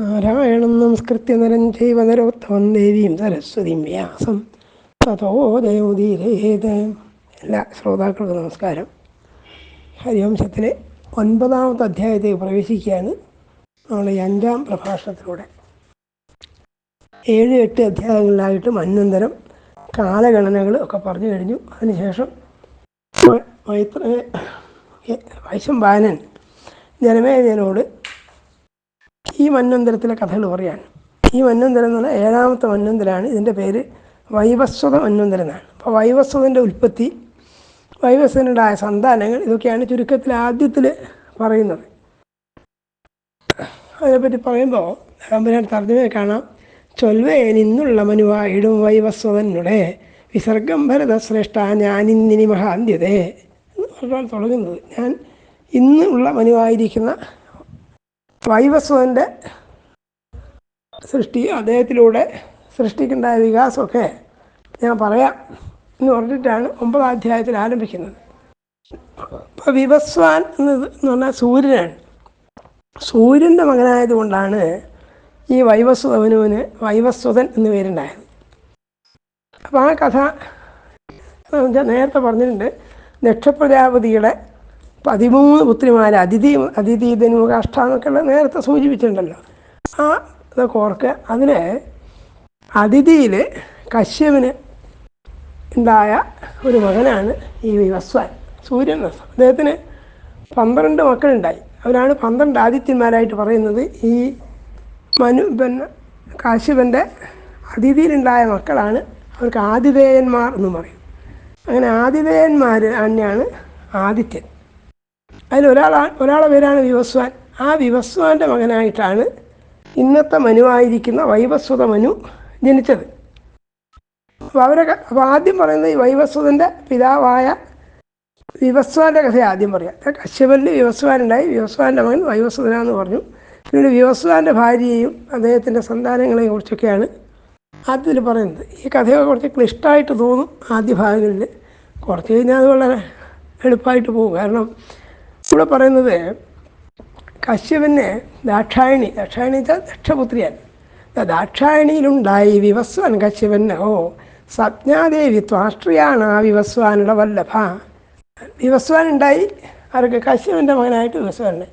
നാരായണം നമസ്കൃത്യ നരം ചൈവ നരോത്തമം ദേവിയും സരസ്വതിയും വ്യാസം. തഥോ ദേവതീരേത് എല്ലാ ശ്രോതാക്കൾക്കും നമസ്കാരം. ഹരിവംശത്തിലെ ഒൻപതാമത്തെ അധ്യായത്തേക്ക് പ്രവേശിക്കുകയാണ് നമ്മൾ ഈ അഞ്ചാം പ്രഭാഷണത്തിലൂടെ. ഏഴ് എട്ട് അധ്യായങ്ങളിലായിട്ട് അന്നന്തരം കാലഗണനകൾ ഒക്കെ പറഞ്ഞു കഴിഞ്ഞു. അതിനുശേഷം മൈത്ര വൈശംപായനൻ ജനമേജനോട് ഈ മന്വന്തരത്തിലെ കഥകൾ പറയാണ് ഈ മന്വന്തരം എന്ന് പറഞ്ഞാൽ ഏഴാമത്തെ മന്വന്തരമാണ് ഇതിന്റെ പേര് വൈവസ്വത മന്വന്തരം എന്നാണ് അപ്പോൾ വൈവസ്വതന്റെ ഉൽപ്പത്തി വൈവസ്വതനുണ്ടായ സന്താനങ്ങൾ ഇതൊക്കെയാണ് ചുരുക്കത്തിൽ ആദ്യത്തിൽ പറയുന്നത്. അതിനെപ്പറ്റി പറയുമ്പോൾ തമ്പുരാൻ തർജമയെ കാണാം. ചൊൽവേ നിന്നുള്ള മനുവായിടും വൈവസ്വതനുടെ വിസർഗം ഭരത ശ്രേഷ്ഠ ഞാനിന്നിനി മഹാന്ത്യതേ എന്ന് പറഞ്ഞാൽ തുടങ്ങുന്നത്. ഞാൻ ഇന്ന് ഉള്ള മനുവായിരിക്കുന്ന വൈവസ്വതന്റെ സൃഷ്ടി അദ്ദേഹത്തിലൂടെ സൃഷ്ടിക്കുണ്ടായ വികാസമൊക്കെ ഞാൻ പറയാം എന്ന് പറഞ്ഞിട്ടാണ് ഒമ്പതാം അധ്യായത്തിൽ ആരംഭിക്കുന്നത്. അപ്പോൾ വിവസ്വാൻ എന്ന് പറഞ്ഞാൽ സൂര്യനാണ്. സൂര്യന്റെ മകനായതുകൊണ്ടാണ് ഈ വൈവസ്വനുവിന് വൈവസ്വതൻ എന്ന് പേരുണ്ടായത്. അപ്പോൾ ആ കഥ നേരത്തെ പറഞ്ഞിട്ടുണ്ട് ദക്ഷപ്രജാപതിയുടെ പതിമൂന്ന് പുത്രിമാർ അതിഥി അതിഥി ധനുകാഷ്ട എന്നൊക്കെയുള്ള നേരത്തെ സൂചിപ്പിച്ചിട്ടുണ്ടല്ലോ. ആ ഇതൊക്കെ ഓർക്കുക. അതിന് അതിഥിയിൽ കശ്യപിന് ഉണ്ടായ ഒരു മകനാണ് ഈ വിവസ്വാൻ സൂര്യൻ അദ്ദേഹത്തിന് പന്ത്രണ്ട് മക്കളുണ്ടായി. അവരാണ് പന്ത്രണ്ട് ആദിത്യന്മാരായിട്ട് പറയുന്നത്. ഈ മനു പിന്നെ കാശ്യപന്റെ അതിഥിയിലുണ്ടായ മക്കളാണ് അവർക്ക് ആതിഥേയന്മാർ എന്ന് പറയും. അങ്ങനെ ആതിഥേയന്മാർ തന്നെയാണ് ആദിത്യൻ. അതിൽ ഒരാളാ ഒരാളെ പേരാണ് വിവസ്വാൻ. ആ വിവസ്വാന്റെ മകനായിട്ടാണ് ഇന്നത്തെ മനുവായിരിക്കുന്ന വൈവസ്വത മനു ജനിച്ചത്. അപ്പോൾ അവരൊക്കെ അപ്പോൾ ആദ്യം പറയുന്നത് ഈ വൈവസ്വതന്റെ പിതാവായ വിവസ്വാന്റെ കഥ ആദ്യം പറയാം. കശ്യപനിൽ വിവസ്വാനുണ്ടായി വിവസ്വാന്റെ മകൻ വൈവസ്വതനാന്ന് പറഞ്ഞു. പിന്നീട് വിവസ്വാന്റെ ഭാര്യയെയും അദ്ദേഹത്തിന്റെ സന്താനങ്ങളെയും കുറിച്ചൊക്കെയാണ് ആദ്യത്തിൽ പറയുന്നത്. ഈ കഥയൊക്കെ കുറച്ച് ക്ലിഷ്ടമായിട്ട് തോന്നും ആദ്യ ഭാഗങ്ങളിൽ കുറച്ച് കഴിഞ്ഞാൽ അത് വളരെ എളുപ്പമായിട്ട് പോകും. കാരണം ഇവിടെ പറയുന്നത് കശ്യപന് ദാക്ഷായണി ദാക്ഷായണി ദക്ഷപുത്രിയാണ് ദാക്ഷായണിയിലുണ്ടായി വിവസ്വാൻ കശ്യപന്. ഓ സജ്ഞാദേവി ത്വാഷ്ട്രിയാണ് ആ വിവസ്വാനുടെ വല്ലഭ. വിവസ്വാൻ ഉണ്ടായി അവർക്ക് കശ്യപന്റെ മകനായിട്ട് വിവസ്വാനുണ്ട്.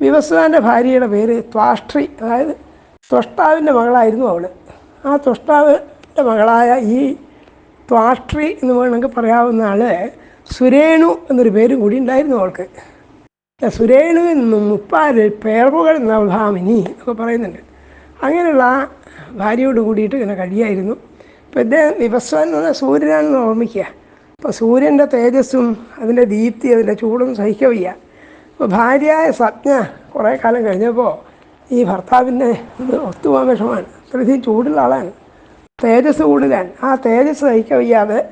വിവസ്വാന്റെ ഭാര്യയുടെ പേര് ത്വാഷ്ട്രി അതായത് ത്വഷ്ടാവിന്റെ മകളായിരുന്നു അവൾ ആ ത്വഷ്ടാവിന്റെ മകളായ ഈ ത്വാഷ്ട്രി എന്ന് വേണമെങ്കിൽ പറയാവുന്ന ആൾ സുരേണു എന്നൊരു പേരും കൂടി ഉണ്ടായിരുന്നു അവൾക്ക്. സുരേണുവിൽ നിന്നും മുപ്പാരിൽ പേർവുകൾ നവധാമിനി എന്നൊക്കെ പറയുന്നുണ്ട്. അങ്ങനെയുള്ള ഭാര്യയോട് കൂടിയിട്ട് ഇങ്ങനെ കഴിയായിരുന്നു. അപ്പോൾ ഇദ്ദേഹം വിവസ്വൻ എന്ന് പറഞ്ഞാൽ സൂര്യനാണെന്ന് ഓർമ്മിക്കുക. അപ്പോൾ സൂര്യന്റെ തേജസ്സും അതിന്റെ ദീപ്തി അതിന്റെ ചൂടും സഹിക്കവയ്യ. അപ്പോൾ ഭാര്യയായ സജ്ഞ കുറേ കാലം കഴിഞ്ഞപ്പോൾ ഈ ഭർത്താവിന്റെ ഇത് ഒത്തുപോകാൻ വിഷമാണ് അത്രയധികം ചൂടുള്ള ആളാണ്. തേജസ് കൂടുതലാണ്. ആ തേജസ് സഹിക്കവയ്യാതെ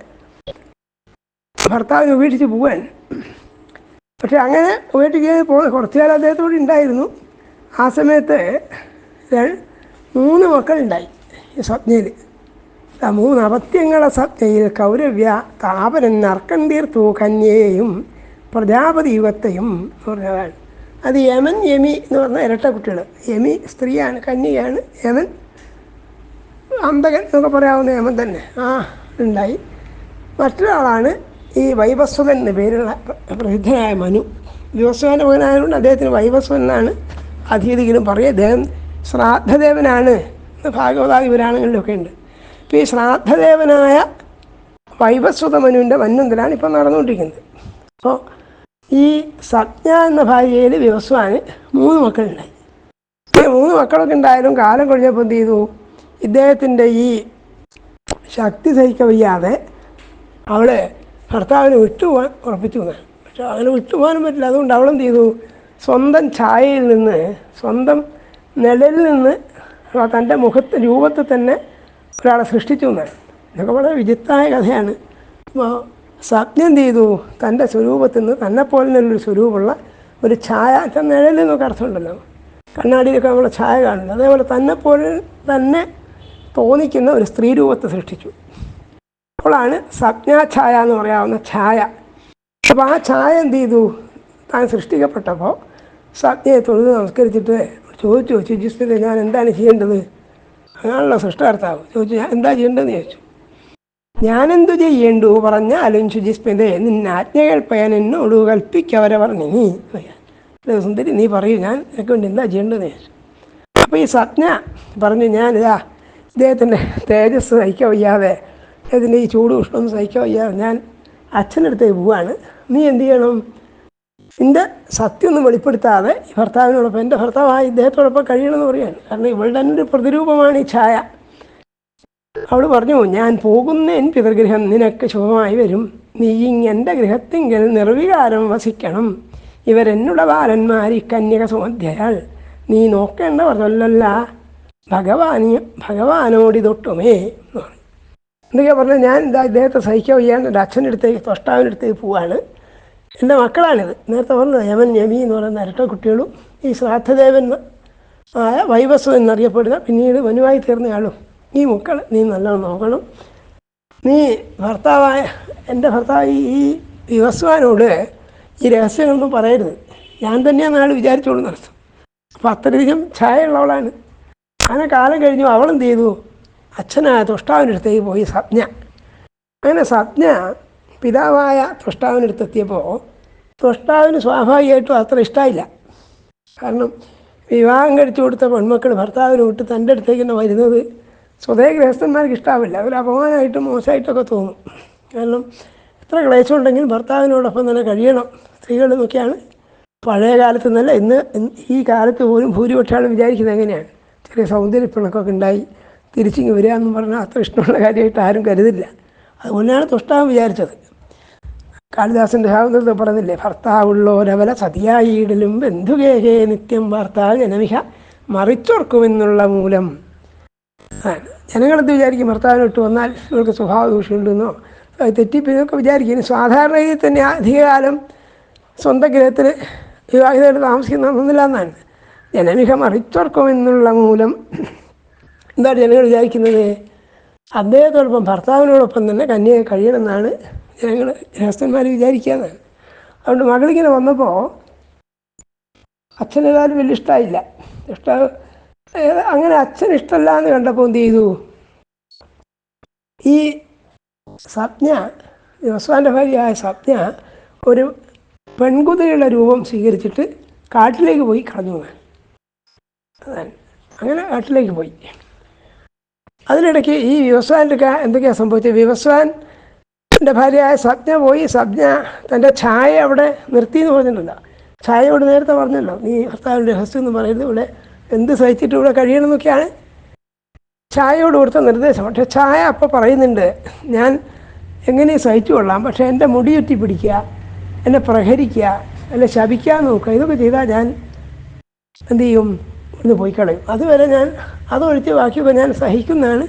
ഭർത്താവിനെ ഉപേക്ഷിച്ച് പോവാൻ പക്ഷെ അങ്ങനെ പോ കുറച്ചു കാലം അദ്ദേഹത്തോട് ഉണ്ടായിരുന്നു. ആ സമയത്ത് മൂന്ന് മക്കളുണ്ടായി ഈ സ്വപ്നയിൽ. ആ മൂന്ന് അപത്യങ്ങളെ സ്വപ്നയിൽ കൗരവ്യ താപനൻ നർക്കണ്ടീർത്തു കന്യയെയും പ്രജാപതി യുഗത്തെയും എന്ന് പറഞ്ഞതാണ് അത് യമൻ യമി എന്ന് പറഞ്ഞ ഇരട്ട കുട്ടികൾ. യമി സ്ത്രീയാണ് കന്യയാണ് യമൻ. അന്തകൻ എന്നൊക്കെ പറയാവുന്ന യമൻ തന്നെ. ആ ഉണ്ടായി. മറ്റൊരാളാണ് ഈ വൈവസ്വതൻ എന്ന പേരുള്ള പ്ര- പ്രസിദ്ധനായ മനു വിവസ്വന്റെ മകനായതുകൊണ്ട് അദ്ദേഹത്തിന് വൈവസ്വൻ എന്നാണ് അധീതികളും പറയുക അദ്ദേഹം ശ്രാദ്ധദേവനാണ് ഭാഗവതാദി പുരാണങ്ങളിലൊക്കെ ഉണ്ട്. അപ്പോൾ ഈ ശ്രാദ്ധദേവനായ വൈവസ്വത മനുവിന്റെ മന്വന്തരാണ് ഇപ്പം നടന്നുകൊണ്ടിരിക്കുന്നത്. അപ്പോൾ ഈ സജ്ഞ എന്ന ഭാര്യയിൽ വിവസ്വാന് മൂന്ന് മക്കളുണ്ടായി. മൂന്ന് മക്കളൊക്കെ ഉണ്ടായാലും കാലം കഴിഞ്ഞപ്പോൾ എന്ത് ചെയ്തു? ഇദ്ദേഹത്തിന്റെ ഈ ശക്തി സഹിക്കവയ്യാതെ അവൾ ഭർത്താവിനെ വിട്ടുപോകാൻ ഉറപ്പിച്ചു എന്നാണ് പക്ഷെ അങ്ങനെ വിട്ടുപോകാനും പറ്റില്ല. അതുകൊണ്ട് അവളെന്ത് ചെയ്തു? സ്വന്തം ഛായയിൽ നിന്ന് സ്വന്തം നിഴലിൽ നിന്ന് തന്റെ മുഖത്ത് രൂപത്തിൽ തന്നെ ഒരാളെ സൃഷ്ടിച്ചു എന്നാണ്. ഇതൊക്കെ വളരെ വിചിത്രമായ കഥയാണ്. അപ്പോൾ സ്വപ്നം എന്ത് ചെയ്തു? തന്റെ സ്വരൂപത്തിൽ നിന്ന് തന്നെപ്പോലെ തന്നെയുള്ളൊരു സ്വരൂപമുള്ള ഒരു ഛായ നിഴലിൽ നിന്നൊക്കെ അർത്ഥമുണ്ടല്ലോ. കണ്ണാടിയിലൊക്കെ നമ്മൾ ഛായ കാണില്ല അതേപോലെ തന്നെപ്പോലെ തന്നെ തോന്നിക്കുന്ന ഒരു സ്ത്രീ രൂപത്തെ സൃഷ്ടിച്ചു. അപ്പോഴാണ് സജ്ഞാഛായ എന്ന് പറയാവുന്ന ഛായ. അപ്പോൾ ആ ഛായ എന്ത് ചെയ്തു? താൻ സൃഷ്ടിക്കപ്പെട്ടപ്പോൾ സജ്ഞയെ തൊഴുത് നമസ്കരിച്ചിട്ട് ചോദിച്ചു ശുചിസ്ഥിതി ഞാൻ എന്താണ് ചെയ്യേണ്ടത്? അങ്ങനെയുള്ള സൃഷ്ടാർത്ഥാവ് ചോദിച്ചു ഞാൻ എന്താ ചെയ്യേണ്ടതെന്ന്? ചോദിച്ചു. ഞാനെന്തു ചെയ്യേണ്ടു? പറഞ്ഞാലും ശുചിസ്മിതെ നിന്നെ കേൾപ്പയാൻ എന്നോട് കൽപ്പിക്കവരെ പറഞ്ഞു നീ. സുന്ദരി നീ പറയൂ. ഞാൻ എനിക്ക് വേണ്ടി എന്താ ചെയ്യേണ്ടതെന്ന്? ചോദിച്ചു. അപ്പോൾ ഈ സജ്ഞ പറഞ്ഞു ഞാനിതാ ഇദ്ദേഹത്തിന്റെ തേജസ് നയിക്കവയ്യാതെ വയ്യാതെ ഇതിന്റെ ഈ ചൂട് ഉഷ്ണം സഹിക്കാൻ വയ്യ. ഞാൻ അച്ഛനടുത്തേക്ക് പോവാണ്. നീ എന്ത് ചെയ്യണം? നിന്റെ സത്യമൊന്നും വെളിപ്പെടുത്താതെ ഭർത്താവിനോടൊപ്പം എന്റെ ഭർത്താവായി ഇദ്ദേഹത്തോടൊപ്പം കഴിയണമെന്ന് പറയാണ് കാരണം ഇവളുടെ തന്നെ ഒരു പ്രതിരൂപമാണ് ഈ ഛായ. അവൾ പറഞ്ഞു ഞാൻ പോകുന്ന എൻ പിതൃഗൃഹം നിനക്ക് ശുഭമായി വരും. നീ എന്റെ ഗൃഹത്തിങ്കിൽ നിർവികാരം വസിക്കണം. ഇവരെന്നുള്ള ബാലന്മാർ ഈ കന്യക സുമധ്യയാൾ നീ നോക്കേണ്ടവർ തൊല്ലല്ല ഭഗവാനി ഭഗവാനോടി തൊട്ടുമേ എന്ന് പറഞ്ഞു. എന്തൊക്കെയാ പറഞ്ഞത് ഞാൻ ഇതാ ഇദ്ദേഹത്തെ സഹിക്കാൻ വയ്യാണ്ട് എന്റെ അച്ഛന്റെ അടുത്തേക്ക് തൊഷ്ടാവിന്റെ അടുത്തേക്ക് പോവാണ്. എന്റെ മക്കളാണിത്. നേരത്തെ പറഞ്ഞത് യമൻ യമി എന്ന് പറയുന്ന ഇരട്ട കുട്ടികളും ഈ ശ്രാദ്ധദേവൻ ആയ വൈവസ് എന്നറിയപ്പെടുന്ന പിന്നീട് വനുവായി തീർന്നയാളും. ഈ മക്കൾ നീ നല്ലോണം നോക്കണം. നീ ഭർത്താവായ എന്റെ ഭർത്താവ് ഈ വിവസ്വാനോട് ഈ രഹസ്യങ്ങളൊന്നും പറയരുത്. ഞാൻ തന്നെയാണ് ആൾ വിചാരിച്ചോളൂ നടത്തും അപ്പോൾ അത്രയധികം ഛായ ഉള്ളവളാണ് അങ്ങനെ കാലം കഴിഞ്ഞു. അവളെന്ത് ചെയ്തു? അച്ഛനായ തുഷ്ടാവിനടുത്തേക്ക് പോയി സജ്ഞ അങ്ങനെ സജ്ഞ പിതാവായ തുഷ്ടാവിനടുത്തെത്തിയപ്പോൾ തുഷ്ടാവിന് സ്വാഭാവികമായിട്ടും അത്ര ഇഷ്ടമായില്ല കാരണം വിവാഹം കഴിച്ചു കൊടുത്ത പെൺമക്കൾ ഭർത്താവിനെ വിട്ട് തന്റെ അടുത്തേക്ക് തന്നെ വരുന്നത് സ്വതേ ഗൃഹസ്ഥന്മാർക്ക് ഇഷ്ടാവില്ല. ഒരു അപമാനമായിട്ടും മോശമായിട്ടൊക്കെ തോന്നും. കാരണം എത്ര ക്ലേശമുണ്ടെങ്കിലും ഭർത്താവിനോടൊപ്പം തന്നെ കഴിയണം. സ്ത്രീകൾ എന്നൊക്കെയാണ് പഴയ കാലത്ത് നിന്നല്ല ഇന്ന് ഈ കാലത്ത് പോലും ഭൂരിപക്ഷം വിചാരിക്കുന്നത് എങ്ങനെയാണ്. ചെറിയ സൗന്ദര്യപ്പിണക്കൊക്കെ ഉണ്ടായി. തിരിച്ചിങ്ങ് വരിക എന്ന് പറഞ്ഞാൽ അത്ര ഇഷ്ടമുള്ള കാര്യമായിട്ട് ആരും കരുതില്ല. അതുകൊണ്ടാണ് തുഷ്ടാവ് വിചാരിച്ചത്. കാളിദാസന്റെ ഭാവനത്തിൽ പറഞ്ഞില്ലേ ഭർത്താവുള്ളോരവല സതിയായിടലും ബന്ധുകേഹേ നിത്യം ഭർത്താവ് ജനമിഹ മറിച്ചോർക്കുമെന്നുള്ള മൂലം. ജനങ്ങളെന്ത് വിചാരിക്കും? ഭർത്താവിനെ ഇട്ട് വന്നാൽ ഇവർക്ക് സ്വഭാവ ദൂഷ്യമുണ്ടെന്നോ തെറ്റിപ്പിന്നൊക്കെ വിചാരിക്കും. സാധാരണ രീതിയിൽ തന്നെ അധികകാലം സ്വന്തം ഗ്രഹത്തിൽ വിവാഹിതമായിട്ട് താമസിക്കുന്നൊന്നുമില്ല എന്നാണ്. ജനമിഹ മറിച്ചോർക്കുമെന്നുള്ള മൂലം എന്താണ് ജനങ്ങൾ വിചാരിക്കുന്നത്? അദ്ദേഹത്തോടൊപ്പം ഭർത്താവിനോടൊപ്പം തന്നെ കന്യക കഴിയണമെന്നാണ് ജനങ്ങൾ ഗൃഹസ്ഥന്മാർ വിചാരിക്കുന്നത് അതുകൊണ്ട് മകളിങ്ങനെ വന്നപ്പോൾ അച്ഛനേതായാലും വലിയ ഇഷ്ടമായില്ല ഇഷ്ട അങ്ങനെ അച്ഛൻ ഇഷ്ടമല്ല എന്ന് കണ്ടപ്പോൾ എന്ത് ചെയ്തു? ഈ സപ്ന യോസ്വാന്റെ ഭാര്യയായ സപ്ന ഒരു പെൺകുതിരയുടെ രൂപം സ്വീകരിച്ചിട്ട് കാട്ടിലേക്ക് പോയി കടന്നു പോകാൻ അങ്ങനെ കാട്ടിലേക്ക് പോയി. അതിനിടയ്ക്ക് ഈ വിവസ്വാന്റെ എന്തൊക്കെയാണ് സംഭവിച്ചത്? വിവസ്വാൻ എന്റെ ഭാര്യയായ സജ്ഞ പോയി. സജ്ഞ തന്റെ ഛായ അവിടെ നിർത്തി എന്ന് പറഞ്ഞിട്ടുണ്ടല്ലോ ഛായയോട് നേരത്തെ പറഞ്ഞല്ലോ. നീ ഭർത്താവിന്റെ രഹസ്യം എന്ന് പറയുന്നത് ഇവിടെ. എന്ത് സഹിച്ചിട്ട് ഇവിടെ കഴിയണമെന്നൊക്കെയാണ്. ഛായയോട് കൊടുത്ത നിർദ്ദേശം. പക്ഷേ ഛായ അപ്പോൾ പറയുന്നുണ്ട് ഞാൻ എങ്ങനെയും സഹിച്ചു കൊള്ളാം. പക്ഷേ എന്റെ മുടിയുറ്റി പിടിക്കുക എന്നെ പ്രഹരിക്കുക അല്ലെ ശപിക്കാൻ നോക്കുക ഇതൊക്കെ ചെയ്താൽ ഞാൻ എന്ത് ചെയ്യും? ഇവിടുന്ന് പോയി കളയും. അതുവരെ ഞാൻ അതൊഴിച്ച് ബാക്കിയൊക്കെ ഞാൻ സഹിക്കുന്നതാണ്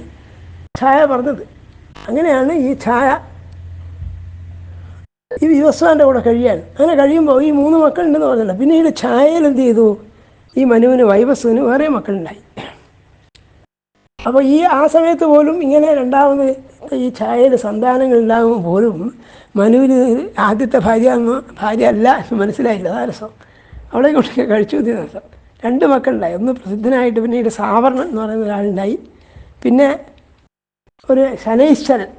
ഛായ പറഞ്ഞത്. അങ്ങനെയാണ് ഈ ഛായ ഈ വിവസ്വാന്റെ കൂടെ കഴിയാൻ. അങ്ങനെ കഴിയുമ്പോൾ ഈ മൂന്ന് മക്കളുണ്ടെന്ന് പറഞ്ഞില്ല. പിന്നീട് ഛായയിൽ എന്ത് ചെയ്തു? ഈ മനുവിന് വൈവസ്വന് വേറെ മക്കളുണ്ടായി. അപ്പോൾ ഈ ആ സമയത്ത് പോലും ഇങ്ങനെ രണ്ടാമത് ഈ ഛായയിൽ സന്താനങ്ങൾ ഉണ്ടാകുമ്പോൾ പോലും മനുവിന് ആദ്യത്തെ ഭാര്യ ഭാര്യ അല്ല മനസ്സിലായില്ല. അതാ രസം. അവളെ കൊണ്ട് കഴിച്ചു രസം. രണ്ട് മക്കളുണ്ടായി. ഒന്ന് പ്രസിദ്ധനായിട്ട് പിന്നീട് സാവർണൻ എന്ന് പറയുന്ന ഒരാളുണ്ടായി. പിന്നെ ഒരു ശനൈശ്വരൻ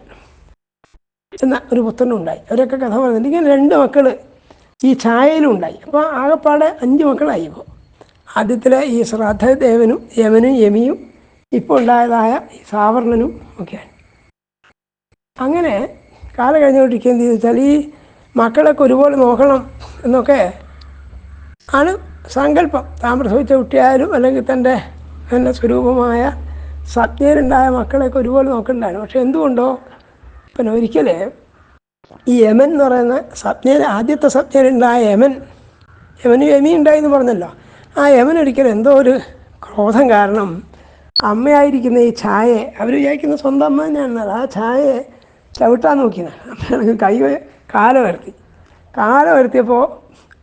എന്ന ഒരു പുത്രനും ഉണ്ടായി അവരൊക്കെ കഥ പറയുന്നുണ്ട് ഇങ്ങനെ രണ്ട് മക്കൾ ഈ ഛായയിലും ഉണ്ടായി. അപ്പോൾ ആകെപ്പാടെ അഞ്ച് മക്കളായി ഇപ്പോൾ ആദ്യത്തിലെ ഈ ശ്രാദ്ധദേവനും യമനും യമിയും ഇപ്പോൾ ഉണ്ടായതായ ഈ സാവർണനും ഒക്കെയാണ്. അങ്ങനെ കാലം കഴിഞ്ഞുകൊണ്ടിരിക്കുക എന്ത് വെച്ചാൽ ഈ മക്കളൊക്കെ ഒരുപോലെ നോക്കണം എന്നൊക്കെ ആണ് സങ്കല്പം. താൻ പ്രസവിച്ച കുട്ടിയായാലും അല്ലെങ്കിൽ തന്റെ തന്നെ സ്വരൂപമായ സജ്ഞരുണ്ടായ മക്കളെയൊക്കെ ഒരുപോലെ നോക്കണ്ടായിരുന്നു. പക്ഷെ എന്തുകൊണ്ടോ? പിന്നെ ഒരിക്കൽ ഈ യമൻ എന്ന് പറയുന്ന സജ്ഞ ആദ്യത്തെ സജ്ഞരുണ്ടായ യമൻ യമന് യമി ഉണ്ടായി എന്ന് പറഞ്ഞല്ലോ. ആ യമൻ ഒരിക്കലും എന്തോ ഒരു ക്രോധം കാരണം അമ്മയായിരിക്കുന്ന ഈ ഛായയെ അവർ വിചാരിക്കുന്ന സ്വന്തം അമ്മ തന്നെയാണ് ആ ഛായയെ ചവിട്ടാൻ നോക്കിയതാണ് അമ്മയാണെങ്കിൽ കൈ കാല വരുത്തി കാല വരുത്തിയപ്പോൾ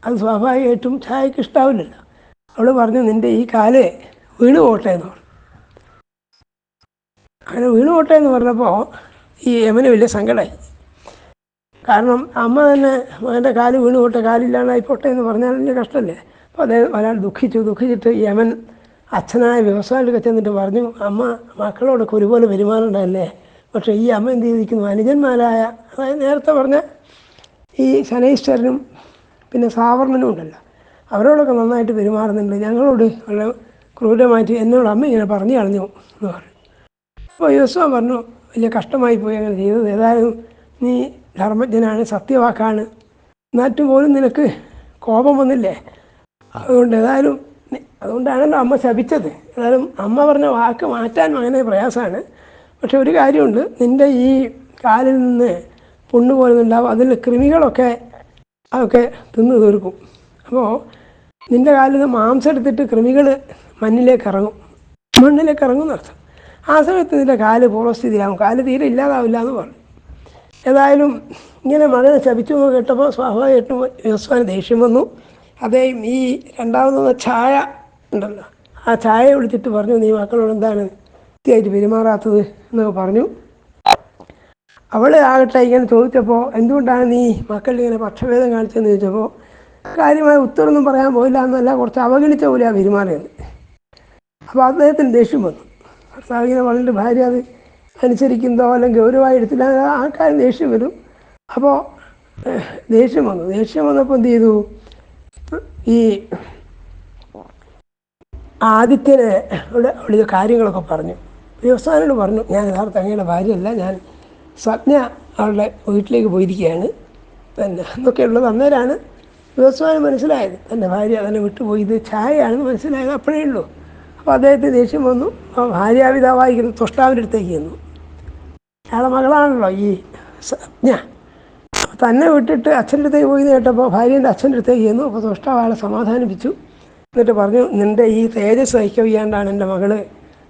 അത് സ്വാഭാവികമായിട്ടും ഛായക്ക് ഇഷ്ടാവില്ലല്ലോ അവൾ പറഞ്ഞു നിന്റെ ഈ കാൽ വീണ് പോട്ടെ എന്ന് പറഞ്ഞു. അങ്ങനെ വീണ് പോട്ടെ എന്ന് പറഞ്ഞപ്പോൾ ഈ യമന് വലിയ സങ്കടമായി കാരണം അമ്മ തന്നെ മകന്റെ കാൽ വീണ് പോട്ടെ കാലില്ലാണ്ടായി പോട്ടെ എന്ന് പറഞ്ഞാൽ വലിയ കഷ്ടമല്ലേ അപ്പോൾ അദ്ദേഹം ഒരാൾ ദുഃഖിച്ചു. ദുഃഖിച്ചിട്ട് യമൻ അച്ഛനായ വ്യവസായികളൊക്കെ ചെന്നിട്ട് പറഞ്ഞു അമ്മ മക്കളോടൊക്കെ ഒരുപോലെ പെരുമാറണ്ടല്ലേ പക്ഷേ ഈ അമ്മ എന്ത് ചെയ്തിരിക്കുന്നു? അനുജന്മാരായ അതായത് നേരത്തെ പറഞ്ഞ ഈ ശനൈശ്വരനും പിന്നെ സാവർണനും ഉണ്ടല്ലോ അവരോടൊക്കെ നന്നായിട്ട് പെരുമാറുന്നുണ്ട്. ഞങ്ങളോട് വളരെ ക്രൂരമായിട്ട് എന്നോട് അമ്മ ഇങ്ങനെ പറഞ്ഞു കളഞ്ഞു എന്ന് പറഞ്ഞു. അപ്പോൾ യോസുവ പറഞ്ഞു വലിയ കഷ്ടമായി പോയി അങ്ങനെ ചെയ്തത്. ഏതായാലും നീ ധർമ്മജ്ഞനാണ് സത്യവാക്കാണ്. എന്നിട്ട് പോലും നിനക്ക് കോപം വന്നില്ലേ? അതുകൊണ്ട് ഏതായാലും അതുകൊണ്ടാണല്ലോ അമ്മ ശപിച്ചത്. ഏതായാലും അമ്മ പറഞ്ഞ വാക്ക് മാറ്റാൻ അങ്ങനെ പ്രയാസമാണ്. പക്ഷെ ഒരു കാര്യമുണ്ട്. നിന്റെ ഈ കാലിൽ നിന്ന് പുണ്ണു പോലെ ഉണ്ടാവും അതിൽ കൃമികളൊക്കെ അതൊക്കെ തിന്ന് തീർക്കും. അപ്പോൾ നിന്റെ കാലിൽ നിന്ന് മാംസം എടുത്തിട്ട് കൃമികൾ മണ്ണിലേക്ക് ഇറങ്ങും. മണ്ണിലേക്ക് ഇറങ്ങും അർത്ഥം. ആ സമയത്ത് നിന്റെ കാൽ പൂർവസ്ഥിതിയാകും കാൽ തീരെ ഇല്ലാതാവില്ല എന്ന് പറഞ്ഞു. ഏതായാലും ഇങ്ങനെ മകനെ ശപിച്ചു എന്ന് കേട്ടപ്പോൾ സ്വാഭാവികമായിട്ടും യോസ്വാന് ദേഷ്യം വന്നു. അതേയും ഈ രണ്ടാമതെന്ന ചായ ഉണ്ടല്ലോ. ആ ചായ വിളിച്ചിട്ട് പറഞ്ഞു നീ മക്കളോട് എന്താണ് വൃത്തിയായിട്ട് പെരുമാറാത്തത്? എന്നൊക്കെ പറഞ്ഞു. അവൾ ആകട്ടെ ഇങ്ങനെ ചോദിച്ചപ്പോൾ എന്തുകൊണ്ടാണ് നീ മക്കളിൽ ഇങ്ങനെ പക്ഷഭേദം കാണിച്ചതെന്ന് ചോദിച്ചപ്പോൾ കാര്യമായ ഉത്തരവൊന്നും പറയാൻ പോയില്ല എന്നല്ല കുറച്ച് അവഗണിച്ച പോലെയാണ് പെരുമാറിയത്. അപ്പോൾ അദ്ദേഹത്തിന് ദേഷ്യം വന്നു. ഭർത്താവ് ഇങ്ങനെ വളരെ ഭാര്യ അത് അനുസരിക്കുന്നതോ അല്ലെങ്കിൽ ഗൗരവമായി എടുത്തില്ല ആ കാര്യം ദേഷ്യം വരും. അപ്പോൾ ദേഷ്യം വന്നു. ദേഷ്യം വന്നപ്പോൾ എന്ത് ചെയ്തു? ഈ ആദിത്യനെ ഇവിടെ അവിടെ കാര്യങ്ങളൊക്കെ പറഞ്ഞു. വ്യവസായനോട് പറഞ്ഞു ഞാൻ യഥാർത്ഥ അങ്ങയുടെ ഭാര്യയല്ല ഞാൻ സ്വപ്ന അവളുടെ വീട്ടിലേക്ക് പോയിരിക്കുകയാണ്. പിന്നെ എന്നൊക്കെയുള്ളത് അന്നേരമാണ് വ്യവസായം മനസ്സിലായത്. തന്റെ ഭാര്യ അതിനെ വിട്ടുപോയി. ഇത് ഛായയാണെന്ന് മനസ്സിലായത് അപ്പോഴേ ഉള്ളൂ. അപ്പോൾ അദ്ദേഹത്തിന് ദേഷ്യം വന്നു. അപ്പോൾ ഭാര്യാപിതാവായിരിക്കുന്ന തൊഷ്ടാവിന്റെ അടുത്തേക്ക് ചെന്നു. അയാളെ മകളാണല്ലോ ഈ സജ്ഞ തന്നെ വിട്ടിട്ട് അച്ഛന്റെ അടുത്തേക്ക് പോയി കേട്ടപ്പോൾ ഭാര്യേന്റെ അച്ഛന്റെ അടുത്തേക്ക് ചെന്നു. അപ്പോൾ തൊഷ്ടാവ് അയാളെ സമാധാനിപ്പിച്ചു. എന്നിട്ട് പറഞ്ഞു നിന്റെ ഈ തേജസ് വയ്യാണ്ടാണ് എന്റെ മകൾ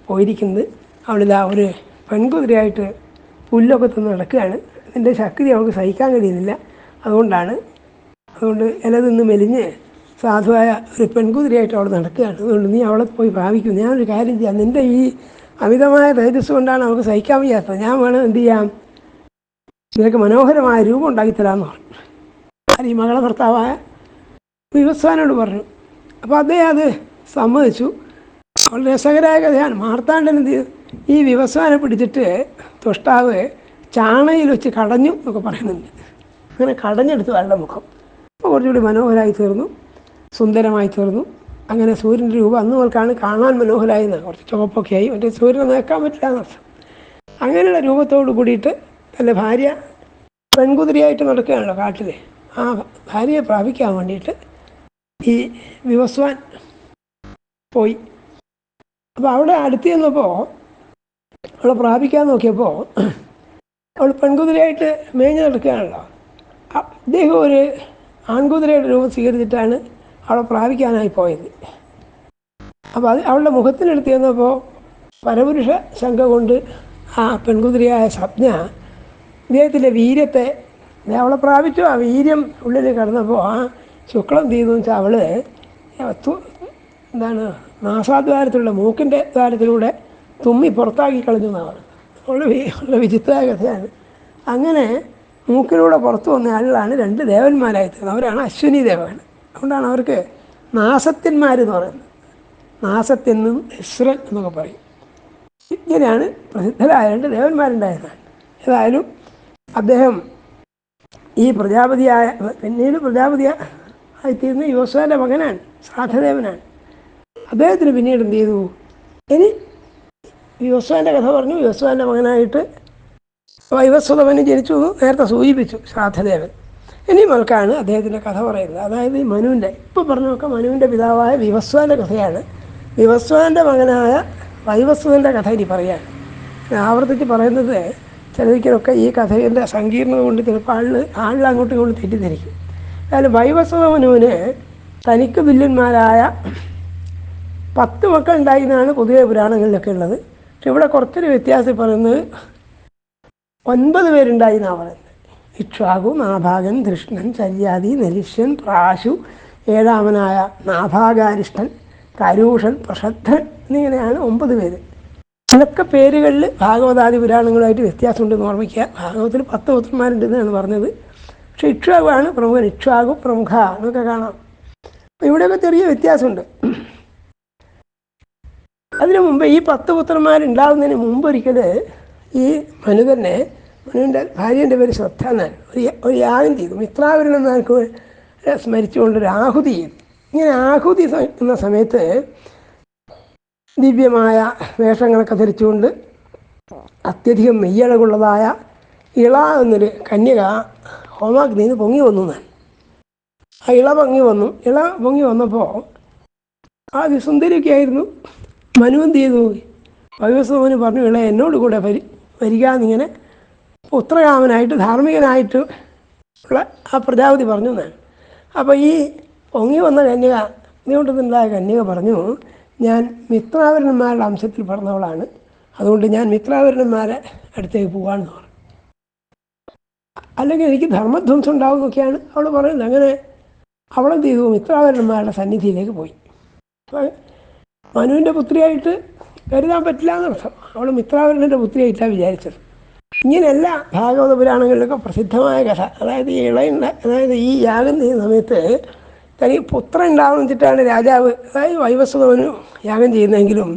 പോയിരിക്കുന്നത്. അവളിതാ ഒരു പെൺകുതിരയായിട്ട് പുല്ലൊക്കെ തിന്ന് നടക്കുകയാണ്. നിന്റെ ശക്തി അവൾക്ക് സഹിക്കാൻ കഴിയുന്നില്ല. അതുകൊണ്ടാണ് അതുകൊണ്ട് ഇല നിന്ന് മെലിഞ്ഞ് സാധുവായ ഒരു പെൺകുതിരിയായിട്ട് അവൾ നടക്കുകയാണ്. അതുകൊണ്ട് നീ അവളെ പോയി ഭാവിക്കും ഞാനൊരു കാര്യം ചെയ്യാം. നിന്റെ ഈ അമിതമായ തേജസ് കൊണ്ടാണ് അവൾക്ക് സഹിക്കാൻ വയ്യാത്തത്. ഞാൻ വേണം എന്ത് ചെയ്യാം? നിനക്ക് മനോഹരമായ രൂപം ഉണ്ടാക്കിത്തരാമെന്ന് പറഞ്ഞു. ഈ മകളെ ഭർത്താവായ വിവസ്വാനോട് പറഞ്ഞു. അപ്പോൾ അദ്ദേഹം അത് സമ്മതിച്ചു. അവൾ രസകരായ കഥയാണ്. മാർത്താണ്ഡൻ എന്ത് ചെയ്തു? ഈ വിവസ്വാനെ പിടിച്ചിട്ട് തൊഷ്ടാവ് ചാണയിൽ വെച്ച് കടഞ്ഞു എന്നൊക്കെ പറയുന്നുണ്ട്. അങ്ങനെ കടഞ്ഞെടുത്തു അയാളുടെ മുഖം. അപ്പോൾ കുറച്ചുകൂടി മനോഹരമായി തീർന്നു. സുന്ദരമായി തീർന്നു. അങ്ങനെ സൂര്യന്റെ രൂപം അന്ന് മുതൽക്കാണ് കാണാൻ മനോഹരമായി എന്ന് കുറച്ച് ചുവപ്പൊക്കെ ആയി. മറ്റേ സൂര്യനെ നേക്കാൻ പറ്റില്ല എന്നർത്ഥം അങ്ങനെയുള്ള രൂപത്തോട് കൂടിയിട്ട് തന്റെ ഭാര്യ പെൺകുതിരിയായിട്ട് നടക്കുകയാണല്ലോ കാട്ടിൽ ആ ഭാര്യയെ പ്രാപിക്കാൻ വേണ്ടിയിട്ട് ഈ വിവസ്വാൻ പോയി. അപ്പോൾ അവിടെ അടുത്ത് ചെന്നപ്പോൾ അവളെ പ്രാപിക്കാൻ നോക്കിയപ്പോൾ അവൾ പെൺകുതിരയായിട്ട് മേഞ്ഞ് നടക്കുകയാണല്ലോ. അദ്ദേഹം ഒരു ആൺകുതിരയുടെ രൂപം സ്വീകരിച്ചിട്ടാണ് അവളെ പ്രാപിക്കാനായി പോയത്. അപ്പോൾ അത് അവളുടെ മുഖത്തിനെടുത്ത് ചെന്നപ്പോൾ പരപുരുഷ ശങ്ക കൊണ്ട് ആ പെൺകുതിരയായ സ്വപ്ന ഇദ്ദേഹത്തിന്റെ വീര്യത്തെ അവളെ പ്രാപിച്ചു. ആ വീര്യം ഉള്ളിൽ കടന്നപ്പോൾ ആ ശുക്ലം ചെയ്തു വെച്ചാൽ അവൾ എന്താണ് നാസാദ്വാരത്തിലുള്ള മൂക്കിന്റെ ദ്വാരത്തിലൂടെ തുമ്മി പുറത്താക്കി കളഞ്ഞു എന്നാണ് ഉള്ള വളരെ വിചിത്രമായ കഥയാണ് അങ്ങനെ മൂക്കിലൂടെ പുറത്തു വന്ന ആളുകളാണ് രണ്ട് ദേവന്മാരായി തീർന്നത്. അവരാണ് അശ്വിനി ദേവകൾ അതുകൊണ്ടാണ് അവർക്ക് നാസത്യന്മാരെന്ന് പറയുന്നത്. നാസത്യനും ഇസ്രൻ എന്നൊക്കെ പറയും. ഇങ്ങനെയാണ് പ്രസിദ്ധരായ രണ്ട് ദേവന്മാരുണ്ടായതാണ് ഏതായാലും അദ്ദേഹം ഈ പ്രജാപതിയായ പിന്നീട് പ്രജാപതി ആയിത്തീരുന്ന യോസുവിന്റെ മകനാണ് സാധദേവനാണ് അദ്ദേഹത്തിന് പിന്നീട് എന്ത് ചെയ്തു? ഇനി യോസുവിന്റെ കഥ പറഞ്ഞു. യോസുവിന്റെ മകനായിട്ട് വൈവസ്വതവന് ജനിച്ചു. എന്ന് നേരത്തെ സൂചിപ്പിച്ചു ശ്രാദ്ധദേവൻ. ഇനി മൽക്കാണ് അദ്ദേഹത്തിന്റെ കഥ പറയുന്നത്. അതായത് ഈ മനുവിന്റെ ഇപ്പോൾ പറഞ്ഞൊക്കെ മനുവിന്റെ പിതാവായ വിവസ്വാന്റെ കഥയാണ്. വിവസ്വാന്റെ മകനായ വൈവസ്വതന്റെ കഥ ഇനി പറയാണ് ആവർത്തിച്ച് പറയുന്നത് ചിലതിക്കൊക്കെ ഈ കഥയുടെ സങ്കീർണത കൊണ്ട് ചിലപ്പോൾ ആളിൽ ആളിൽ അങ്ങോട്ടും ഇങ്ങോട്ടും തെറ്റിദ്ധരിക്കും. അതായത് വൈവസ്വത മനുവിന് തനിക്ക് തുല്യന്മാരായ പത്ത് മക്കൾ എന്നാണ് പൊതുവെ പുരാണങ്ങളിലൊക്കെ ഉള്ളത്. പക്ഷെ ഇവിടെ കുറച്ചൊരു വ്യത്യാസം പറയുന്നത് ഒൻപത് പേരുണ്ടായി എന്നാണ് പറയുന്നത്. ഇക്ഷാകു നാഭാഗൻ ധൃഷ്ണൻ ചര്യാദി നരിഷ്യൻ പ്രാശു ഏഴാമനായ നാഭാകാരിഷ്ഠൻ കരൂഷൻ പ്രഷദ്ധൻ എന്നിങ്ങനെയാണ് ഒമ്പത് പേര്. ഇതൊക്കെ പേരുകളിൽ ഭാഗവതാദി പുരാണങ്ങളുമായിട്ട് വ്യത്യാസമുണ്ടെന്ന് ഓർമ്മിക്കുക. ഭാഗവത്തിൽ പത്ത് പുത്രന്മാരുണ്ടെന്നാണ് പറഞ്ഞത്. പക്ഷെ ഇക്ഷ്വാകുവാണ് പ്രമുഖൻ. ഇക്ഷ്വാകു പ്രമുഖ. എന്നൊക്കെ കാണാം. ഇവിടെയൊക്കെ ചെറിയ വ്യത്യാസമുണ്ട്. അതിനു മുമ്പ് ഈ പത്ത് പുത്രന്മാരുണ്ടാകുന്നതിന് മുമ്പ് ഒരിക്കൽ ഈ മനു തന്നെ മനുവിന്റെ ഭാര്യന്റെ പേര് ശ്രദ്ധ എന്നാണ്. ഒരു ഒരു യാഗം ചെയ്തു. എന്നാൾക്ക് സ്മരിച്ചുകൊണ്ട് ഒരു ആഹുതി ചെയ്തു. ഇങ്ങനെ ആഹുതി എന്ന സമയത്ത് ദിവ്യമായ വേഷങ്ങളൊക്കെ ധരിച്ചുകൊണ്ട് അത്യധികം മെയ്യഴകുള്ളതായ ഇള എന്നൊരു കന്യക ഹോമാഗ്നിയിൽ നിന്ന് പൊങ്ങി വന്നു ഞാൻ ആ ഇള പൊങ്ങി വന്നു. ഇള പൊങ്ങി വന്നപ്പോൾ ആ സുന്ദരിയൊക്കെ ആയിരുന്നു. മനു എന്ത് ചെയ്തു വൈവസ്വമന് പറഞ്ഞു ഇള എന്നോട് കൂടെ വരി വരിക എന്നിങ്ങനെ പുത്രകാമനായിട്ട് ധാർമ്മികനായിട്ട് ഉള്ള ആ പ്രജാപതി പറഞ്ഞു എന്നാണ്. അപ്പോൾ ഈ പൊങ്ങി വന്ന കന്യക ഇതുകൊണ്ടുണ്ടായ കന്യക പറഞ്ഞു ഞാൻ മിത്രാവരണന്മാരുടെ അംശത്തിൽ പറഞ്ഞവളാണ്. അതുകൊണ്ട് ഞാൻ മിത്രാവരണന്മാരെ അടുത്തേക്ക് പോകാമെന്ന് പറഞ്ഞു അല്ലെങ്കിൽ എനിക്ക് ധർമ്മധ്വംസം ഉണ്ടാവും എന്നൊക്കെയാണ് അവൾ പറയുന്നത്. അങ്ങനെ അവളെന്ത് ചെയ്തു? മിത്രാവരണന്മാരുടെ സന്നിധിയിലേക്ക് പോയി. മനുവിന്റെ പുത്രിയായിട്ട് കരുതാൻ പറ്റില്ല എന്നർത്ഥം അവൾ മിത്രാവരണന്റെ പുത്രിയായിട്ടാണ് വിചാരിച്ചത്. ഇങ്ങനെയല്ല ഭാഗവത പുരാണങ്ങളിലൊക്കെ പ്രസിദ്ധമായ കഥ. അതായത് ഈ ഇളയുണ്ട അതായത് ഈ യാഗം ചെയ്യുന്ന സമയത്ത് തനി പുത്രൻ ഉണ്ടാവുന്ന വെച്ചിട്ടാണ് രാജാവ് അതായത് വൈവസ്വതവന് യാഗം ചെയ്യുന്നതെങ്കിലും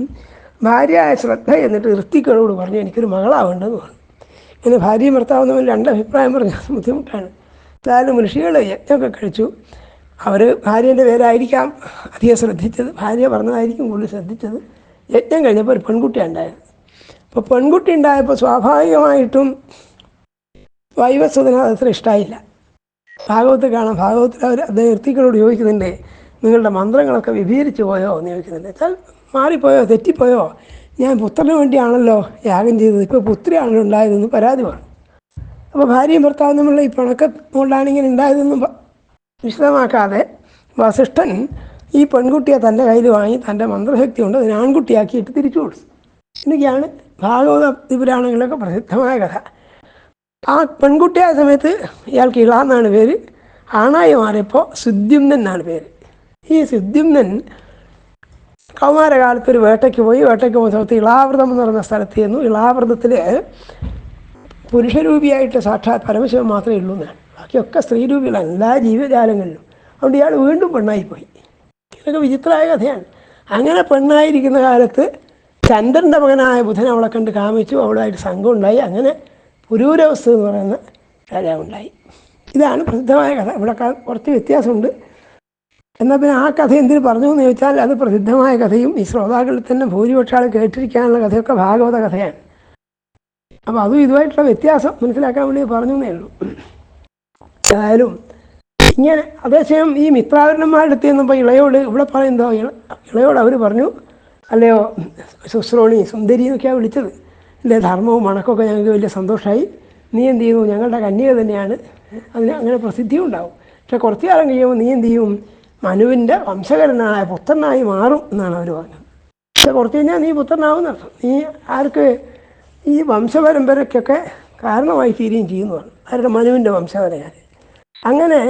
ഭാര്യ ശ്രദ്ധ എന്നിട്ട് ഋത്തിക്കളോട് പറഞ്ഞു എനിക്കൊരു മകളാവേണ്ടെന്ന് പറഞ്ഞു. ഇങ്ങനെ ഭാര്യയും ഭർത്താവും തമ്മിൽ രണ്ട് അഭിപ്രായം പറഞ്ഞാൽ ബുദ്ധിമുട്ടാണ്. എന്തായാലും ഋഷികൾ യജ്ഞമൊക്കെ കഴിച്ചു. അവർ ഭാര്യേന്റെ പേരായിരിക്കാം. അധികം ശ്രദ്ധിച്ചത്. ഭാര്യ പറഞ്ഞതായിരിക്കും കൂടുതൽ ശ്രദ്ധിച്ചത്. യജ്ഞം കഴിഞ്ഞപ്പോൾ ഒരു പെൺകുട്ടിയാണ് ഉണ്ടായത് അപ്പോൾ പെൺകുട്ടി ഉണ്ടായപ്പോൾ സ്വാഭാവികമായിട്ടും വൈവസ്വതന് അത്ര ഇഷ്ടമായില്ല ഭാഗവത്തിൽ കാണാം. ഭാഗവത്തിൽ അവർ ഋത്തികളോട് ചോദിക്കുന്നുണ്ട് നിങ്ങളുടെ മന്ത്രങ്ങളൊക്കെ വിഭീരിച്ചു പോയോ? എന്ന് ചോദിക്കുന്നുണ്ട്. വെച്ചാൽ മാറിപ്പോയോ? തെറ്റിപ്പോയോ? ഞാൻ പുത്രന് വേണ്ടിയാണല്ലോ യാഗം ചെയ്തത്. ഇപ്പോൾ പുത്രിയാണല്ലോ ഉണ്ടായതെന്ന് പരാതി പറഞ്ഞു. അപ്പോൾ ഭാര്യയും ഭർത്താവും തമ്മിലുള്ള ഈ പിണക്കം കൊണ്ടാണ് ഇങ്ങനെ ഉണ്ടായതെന്ന് വിശദമാക്കാതെ വസിഷ്ഠൻ ഈ പെൺകുട്ടിയെ തന്റെ കയ്യിൽ വാങ്ങി തന്റെ മന്ത്രശക്തി കൊണ്ട് അതിനെ ആൺകുട്ടിയാക്കിയിട്ട് തിരിച്ചു കൊടുത്തു. ഇതൊക്കെയാണ് ഭാഗവത പുരാണങ്ങളിലൊക്കെ പ്രസിദ്ധമായ കഥ. ആ പെൺകുട്ടിയായ സമയത്ത് ഇയാൾക്ക് ഇള എന്നാണ് പേര്. ആണായി മാറിയപ്പോൾ സുദ്യുമ്നൻ എന്നാണ് പേര്. ഈ സുദ്യുമ്നൻ കൗമാരകാലത്ത് ഒരു വേട്ടയ്ക്ക് പോയി വേട്ടയ്ക്ക് പോകുന്ന സ്ഥലത്ത് ഇളാവൃതം എന്ന് പറയുന്ന സ്ഥലത്ത് ചെന്നു. ഇളാവൃതത്തിൽ പുരുഷരൂപിയായിട്ട് സാക്ഷാത് പരമശിവൻ മാത്രമേ ഉള്ളൂ എന്നാണ്. ബാക്കിയൊക്കെ സ്ത്രീരൂപികളാണ് എല്ലാ ജീവജാലങ്ങളിലും. അതുകൊണ്ട് ഇയാൾ വീണ്ടും പെണ്ണായിപ്പോയി. ഇതൊക്കെ വിചിത്രമായ കഥയാണ്. അങ്ങനെ പെണ്ണായിരിക്കുന്ന കാലത്ത് ചന്ദ്രന്റെ മകനായ ബുധൻ അവളെ കണ്ട് കാമിച്ചു അവളുമായിട്ട് സംഘം ഉണ്ടായി അങ്ങനെ പുരൂരവസ്ഥ എന്ന് പറയുന്ന രാജാവുണ്ടായി. ഇതാണ് പ്രസിദ്ധമായ കഥ. ഇവിടെ കുറച്ച് വ്യത്യാസമുണ്ട്. എന്നാൽ പിന്നെ ആ കഥ എന്തിനു പറഞ്ഞു എന്ന് ചോദിച്ചാൽ അത് പ്രസിദ്ധമായ കഥയും ഈ ശ്രോതാക്കളിൽ തന്നെ ഭൂരിപക്ഷം ആൾ കേട്ടിരിക്കാനുള്ള കഥയൊക്കെ ഭാഗവത കഥയാണ്. അപ്പോൾ അതും ഇതുമായിട്ടുള്ള വ്യത്യാസം മനസ്സിലാക്കാൻ വേണ്ടി പറഞ്ഞു എന്നേ ഉള്ളൂ. ഏതായാലും ഇങ്ങനെ അതേസമയം ഈ മിത്രാവരണന്മാരുടെ അടുത്ത് ചെന്നപ്പോൾ ഇളയോട് ഇവിടെ പറയുന്നതോ ഇള- ഇളയോട് അവർ പറഞ്ഞു അല്ലയോ ശുശ്രോണി സുന്ദരി എന്നൊക്കെയാണ് വിളിച്ചത്. എന്റെ ധർമ്മവും മണക്കൊക്കെ ഞങ്ങൾക്ക് വലിയ സന്തോഷമായി നീ എന്ത് ചെയ്യുന്നു? ഞങ്ങളുടെ കന്യക തന്നെയാണ്. അതിന് അങ്ങനെ പ്രസിദ്ധിയും ഉണ്ടാവും. പക്ഷെ കുറച്ചു കാലം കഴിയുമ്പോൾ നീ എന്ത് ചെയ്യും? മനുവിന്റെ വംശകരനായ പുത്രനായി മാറും എന്നാണ് അവർ പറഞ്ഞത്. പക്ഷെ കുറച്ച് കഴിഞ്ഞാൽ നീ പുത്രനാവും അർത്ഥം. നീ ആർക്ക് ഈ വംശപരമ്പരയ്ക്കൊക്കെ കാരണമായി തീരുകയും ചെയ്യുന്നതാണ് ആരുടെ? മനുവിന്റെ വംശപരയാണ് അങ്ങനെ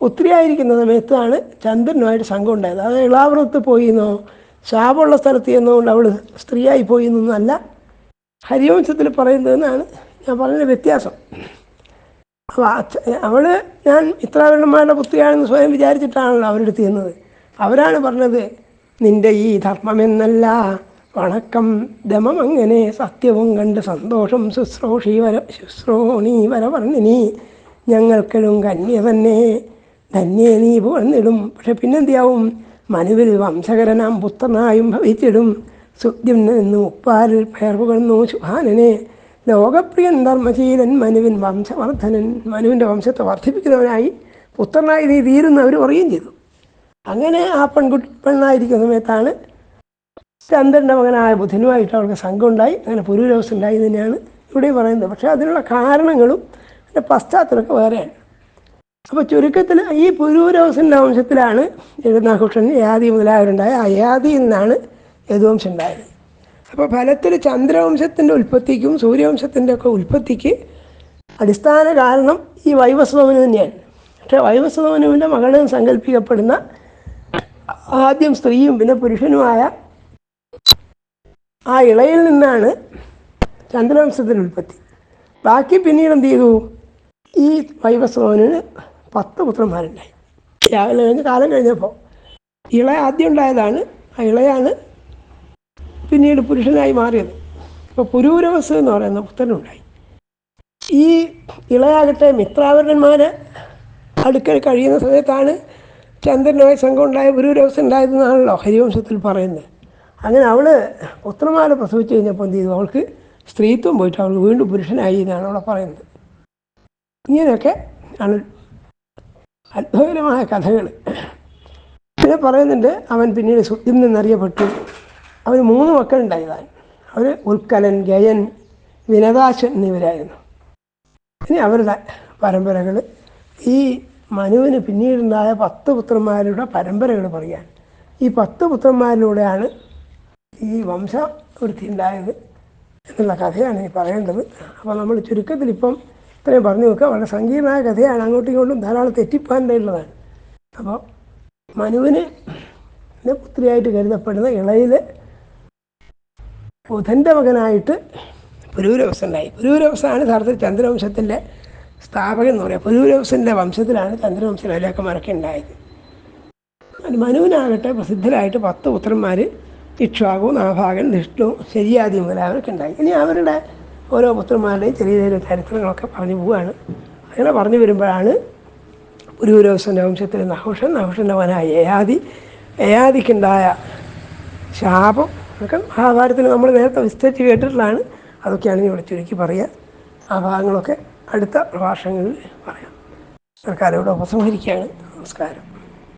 പുത്രിയായിരിക്കുന്ന സമയത്താണ് ചന്ദ്രനുമായിട്ട് സംഘം ഉണ്ടായത് അത് ഇളാവൃത്ത് പോയി എന്നോ ശാപമുള്ള സ്ഥലത്ത് ചെന്നുകൊണ്ട് അവൾ സ്ത്രീയായി പോയി എന്നൊന്നല്ല ഹരിവംശത്തിൽ പറയുന്നതെന്നാണ് ഞാൻ പറഞ്ഞ വ്യത്യാസം. അപ്പോൾ അവൾ ഞാൻ ഇത്രാവരണന്മാരുടെ പുത്രിയാണെന്ന് സ്വയം വിചാരിച്ചിട്ടാണല്ലോ അവരുടെ അടുത്ത് ചെന്നത്. അവരാണ് പറഞ്ഞത് നിന്റെ ഈ ധർമ്മമെന്നല്ല വണക്കം ദമം അങ്ങനെ സത്യവും കണ്ട് സന്തോഷം ശുശ്രൂഷീവര വരവർണിനി. ഞങ്ങൾക്കിടും തന്നെ ധന്യേ നീ പോന്നിടും പക്ഷെ പിന്നെന്തിയാവും? മനുവിൽ വംശകരനാം പുത്രനായും ഭവിച്ചിടും. സുദ്യം നിന്ന് ഉപ്പാരിൽ പേർ പുകഴ്ന്നു ശുഹാനനെ ലോകപ്രിയൻ ധർമ്മശീലൻ മനുവിൻ വംശവർദ്ധനൻ മനുവിന്റെ വംശത്തെ വർദ്ധിപ്പിക്കുന്നവനായി പുത്രനായി നീ തീരുന്ന അവർ പറയുകയും ചെയ്തു. അങ്ങനെ ആ പെൺകുട്ടി പെണ്ണായിരിക്കുന്ന സമയത്താണ് ചന്ദ്രന്റെ മകനായ ബുധനുമായിട്ട് അവർക്ക് സംഘം ഉണ്ടായി അങ്ങനെ പുരൂരവസ്ഥ ഉണ്ടായി തന്നെയാണ് ഇവിടെ പറയുന്നത്. പക്ഷേ അതിനുള്ള കാരണങ്ങളും അതിന്റെ പശ്ചാത്തലമൊക്കെ വേറെയാണ്. അപ്പോൾ ചുരുക്കത്തിൽ ഈ പുരൂരവസിന്റെ വംശത്തിലാണ് എഴുന്നാഘോഷൻ യാതി മുതലായവരുണ്ടായ യാതിയിൽ നിന്നാണ് യദുവംശം ഉണ്ടായത് അപ്പോൾ ഫലത്തിൽ ചന്ദ്രവംശത്തിന്റെ ഉൽപ്പത്തിക്കും സൂര്യവംശത്തിന്റെ ഒക്കെ ഉൽപ്പത്തിക്ക് അടിസ്ഥാന കാരണം ഈ വൈവസ്വമന് തന്നെയാണ്. പക്ഷേ വൈവസ്വമനുവിന്റെ മകളെന്ന് സങ്കല്പിക്കപ്പെടുന്ന ആദ്യം സ്ത്രീയും പിന്നെ പുരുഷനുമായ ആ ഇളയിൽ നിന്നാണ് ചന്ദ്രവംശത്തിന്റെ ഉൽപ്പത്തി. ബാക്കി പിന്നീട് എന്ത് ചെയ്തു? ഈ വൈവസ്വാമിന് പത്ത് പുത്രന്മാരുണ്ടായി. രാവിലെ കഴിഞ്ഞ് കാലം കഴിഞ്ഞപ്പോൾ ഇള ആദ്യം ഉണ്ടായതാണ് ആ ഇളയാണ് പിന്നീട് പുരുഷനായി മാറിയത്. അപ്പോൾ പുരൂരവസ് എന്ന് പറയുന്ന പുത്രനുണ്ടായി. ഈ ഇളയാകട്ടെ മിത്രാവരണന്മാരെ അടുക്കൽ കഴിയുന്ന സമയത്താണ് ചന്ദ്രനുമായി സംഘം ഉണ്ടായ പുരൂരവസ് ഉണ്ടായതെന്നാണല്ലോ ഹരിവംശത്തിൽ പറയുന്നത്. അങ്ങനെ അവൾ പുത്രന്മാരെ പ്രസവിച്ചു കഴിഞ്ഞപ്പോൾ എന്ത് ചെയ്തു? അവൾക്ക് സ്ത്രീത്വം പോയിട്ട് അവൾ വീണ്ടും പുരുഷനായി എന്നാണ് അവിടെ പറയുന്നത്. ഇങ്ങനെയൊക്കെ ആണ് അത്ഭുതകരമായ കഥകൾ പിന്നെ പറയുന്നുണ്ട് അവൻ പിന്നീട് സുദ്ധിം നിന്നറിയപ്പെട്ടു അവന് മൂന്ന് മക്കളുണ്ടായി താൻ അവർ ഉൽക്കലൻ ഗയൻ വിനദാശൻ എന്നിവരായിരുന്നു. ഇനി അവരുടെ പരമ്പരകൾ ഈ മനുവിന് പിന്നീടുണ്ടായ പത്ത് പുത്രന്മാരുടെ പരമ്പരകൾ പറയാൻ. ഈ പത്ത് പുത്രന്മാരിലൂടെയാണ് ഈ വംശവൃത്തി ഉണ്ടായത് എന്നുള്ള കഥയാണ് ഈ പറയേണ്ടത്. അപ്പോൾ നമ്മൾ ചുരുക്കത്തിൽ ഇപ്പം ഇത്രയും പറഞ്ഞു നോക്കുക. വളരെ സങ്കീർണമായ കഥയാണ്. അങ്ങോട്ടും ഇങ്ങോട്ടും ധാരാളം തെറ്റിപ്പാനുള്ളതാണ് അപ്പോൾ മനുവിന് പുത്രിയായിട്ട് കരുതപ്പെടുന്ന ഇളയിൽ ബുധന്റെ മകനായിട്ട് പുരൂരവസനായി പുരൂരവസനാണ് യഥാർത്ഥത്തിൽ ചന്ദ്രവംശത്തിന്റെ സ്ഥാപകൻ എന്ന് പറയുക. പുരൂരവസന്റെ വംശത്തിലാണ് ചന്ദ്രവംശ രാജാക്കന്മാരൊക്കെ ഉണ്ടായത്. മനുവിനാകട്ടെ പ്രസിദ്ധരായിട്ട് പത്ത് പുത്രന്മാർ ഇക്ഷ്വാകു നാഭാഗൻ വിഷ്ണു ശരിയാദി മുതലായവരൊക്കെ ഉണ്ടായി. ഇനി അവരുടെ ഓരോ പുത്രന്മാരുടെയും ചെറിയ ചെറിയ ചരിത്രങ്ങളൊക്കെ പറഞ്ഞു പോവുകയാണ് അങ്ങനെ പറഞ്ഞു വരുമ്പോഴാണ് പുരൂരോസന്റെ വംശത്തിൽ നഹുഷൻ നഹുഷന്റെ മകനായ യയാതി യയാദിക്കുണ്ടായ ശാപം അതൊക്കെ മഹാഭാരതത്തിൽ നമ്മൾ നേരത്തെ വിസ്തരിച്ച് കേട്ടിട്ടുള്ളതാണ്. അതൊക്കെയാണ് ഇവിടെ ചുരുക്കി പറയുക. ആ ഭാഗങ്ങളൊക്കെ അടുത്ത പ്രഭാഷണങ്ങളിൽ പറയാം. സർക്കാരോട് ഉപസംഹരിക്കുകയാണ്. നമസ്കാരം.